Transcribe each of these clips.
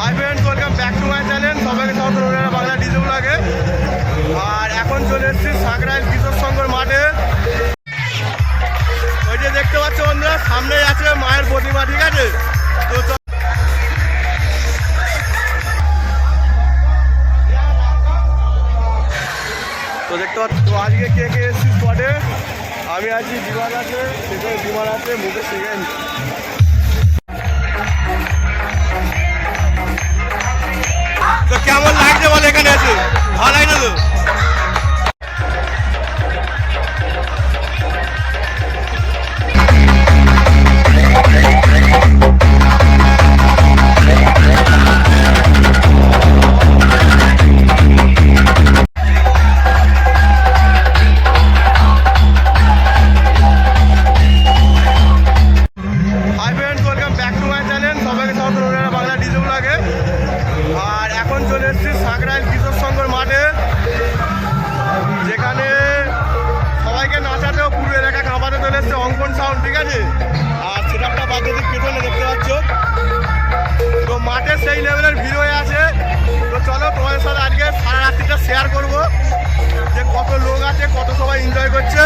Hi friends welcome back to my channel সবাইকে south রোডের Bangla DJ লাগে আর এখন চলে এসেছি সাকরাইল কিশোর সংঘর মাঠে। ওই যে দেখতে পাচ্ছ বন্ধুরা, সামনেই আছে মায়ের প্রতিমা, ঠিক আছে? তো দেখতে পাচ্ছ, তো আজকে কে কে এসেছি স্পটে আমি আছি বিমান আছে সেখানে বিমান আছে মুখে সেখানে সাথে আজকে সারা রাত্রিটা শেয়ার করব যে কত লোক আছে কত সবাই এনজয় করছে।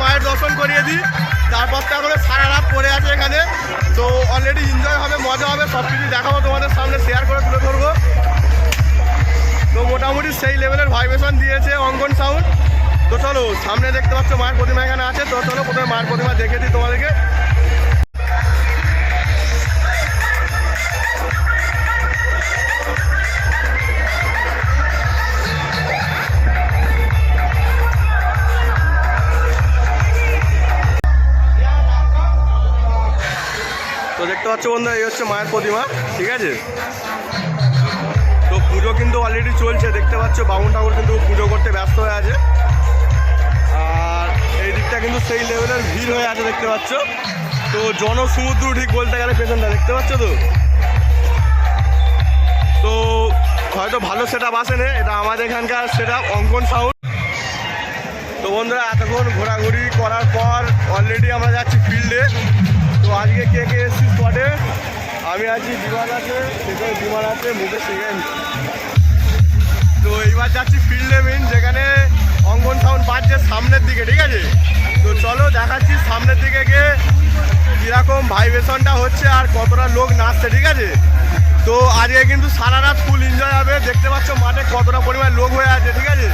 মায়ের দর্শন করিয়ে দিই। তারপর তো এখন সারা রাত পড়ে আছে এখানে। তো অলরেডি এনজয় হবে, মজা হবে সব কিছু দেখাবো, তোমাদের সামনে শেয়ার করে তুলে ধরবো। তো মোটামুটি সেই লেভেলের ভাইব্রেশন দিয়েছে অঙ্কন সাউন্ড তো চলো, সামনে দেখতে পাচ্ছ মায়ের প্রতিমা এখানে আছে। তো চলো, প্রথমে মায়ের প্রতিমা দেখে দিই তোমাদেরকে। পাচ্ছ বন্ধুরা, এই হচ্ছে মায়ের প্রতিমা, ঠিক আছে? তো পুজো কিন্তু অলরেডি চলছে, দেখতে পাচ্ছ, বামুন ঠাকুর কিন্তু পুজো করতে ব্যস্ত হয়ে আছে। আর এই দিকটা কিন্তু সেই লেভেলের ভিড় হয়ে আছে, দেখতে পাচ্ছ। তো জনসমুদ্র ঠিক বলতে গেলে পেছনটা, দেখতে পাচ্ছ তো? তো হয়তো ভালো সেটা আসেনি, এটা আমাদের এখানকার সেটা অঙ্কন সাউন্ড বন্ধুরা, এতক্ষণ ঘোরাঘুরি করার পর অলরেডি আমরা যাচ্ছি ফিল্ডে তো আজকে কে কে এসেছি স্পটে আমি আছি বিমান আছে, সেখানে বিমান আছে মুখে সেখানে। তো এইবার যাচ্ছি ফিল্ডে মেন যেখানে অঙ্গন সাউন্ড বাজছে সামনের দিকে, ঠিক আছে? তো চলো দেখাচ্ছি সামনের দিকে গিয়ে কীরকম ভাইব্রেশনটা হচ্ছে আর কতটা লোক নাচছে, ঠিক আছে? তো আজকে কিন্তু সারা রাত ফুল এনজয় হবে। দেখতে পাচ্ছ মাঠে কতটা পরিমাণ লোক হয়ে আছে, ঠিক আছে?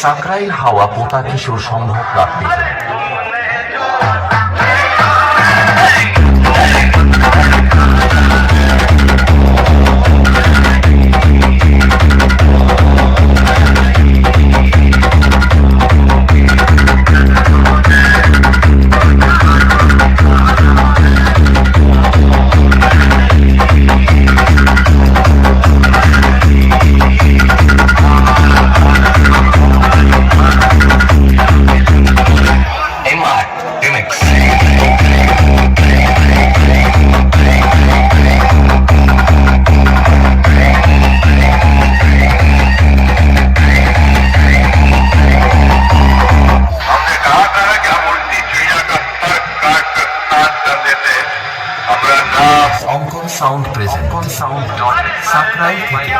সাকরাইল হাওয়া পোতা কিশোর সম্ভব রাখতে সাউন্ড প্রেজেন্ট সাউন্ড ডট সাকরাই থেকে